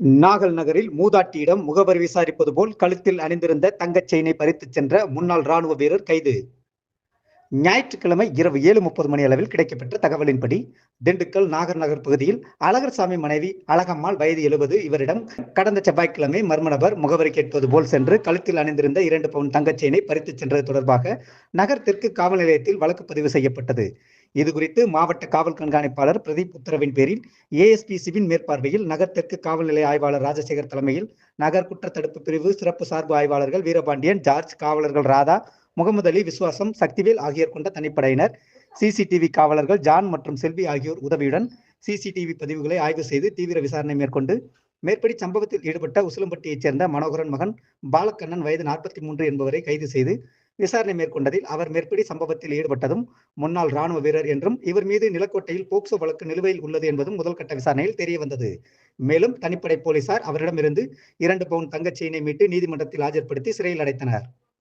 நாகல் நகரில் மூதாட்டியிடம் முகவரி விசாரிப்பது போல் கழுத்தில் அணிந்திருந்த தங்கச் செயினை பறித்துச் சென்ற முன்னாள் ராணுவ வீரர் கைது. ஞாயிற்றுக்கிழமை இரவு ஏழு முப்பது மணி அளவில் கிடைக்கப்பெற்ற தகவலின்படி திண்டுக்கல் நாகர் நகர் பகுதியில் அழகர்சாமி மனைவி அழகம்மாள் வயது எழுபது இவரிடம் கடந்த செவ்வாய்க்கிழமை மர்ம நபர் முகவரி கேட்பது போல் சென்று கழுத்தில் அணிந்திருந்த இரண்டு பவுன் தங்கச் செயினை பறித்துச் சென்றது தொடர்பாக நகர் தெற்கு காவல் நிலையத்தில் வழக்கு பதிவு செய்யப்பட்டது. இது குறித்து மாவட்ட காவல் கண்காணிப்பாளர் பிரதீப் உத்தரவின் பேரில் ஏஎஸ்பி சிவின் மேற்பார்வையில் நகர் தெற்கு காவல் நிலைய ஆய்வாளர் ராஜசேகர் தலைமையில் நகர் குற்றத்தடுப்பு பிரிவு சிறப்பு சார்பு ஆய்வாளர்கள் வீரபாண்டியன் ஜார்ஜ் காவலர்கள் ராதா முகமது அலி விசுவாசம் சக்திவேல் ஆகியோர் கொண்ட தனிப்படையினர். சிசிடிவி காவலர்கள் ஜான் மற்றும் செல்வி ஆகியோர் உதவியுடன் சிசிடிவி பதிவுகளை ஆய்வு செய்து தீவிர விசாரணை மேற்கொண்டு மேற்படி சம்பவத்தில் ஈடுபட்ட உசிலம்பட்டியைச் சேர்ந்த மனோகரன் மகன் பாலக்கண்ணன் வயது நாற்பத்தி மூன்று என்பவரை கைது செய்து விசாரணை மேற்கொண்டதில் அவர் மேற்படி சம்பவத்தில் ஈடுபட்டதும் முன்னாள் ராணுவ வீரர் என்றும் இவர் மீது நிலக்கோட்டையில் போக்சோ வழக்கு நிலுவையில் உள்ளது என்பதும் முதல்கட்ட விசாரணையில் தெரிய வந்தது. மேலும் தனிப்படை போலீசார் அவரிடமிருந்து இரண்டு பவுன் தங்கச் செயினை மீட்டு நீதிமன்றத்தில் ஆஜர்படுத்தி சிறையில் அடைத்தனர்.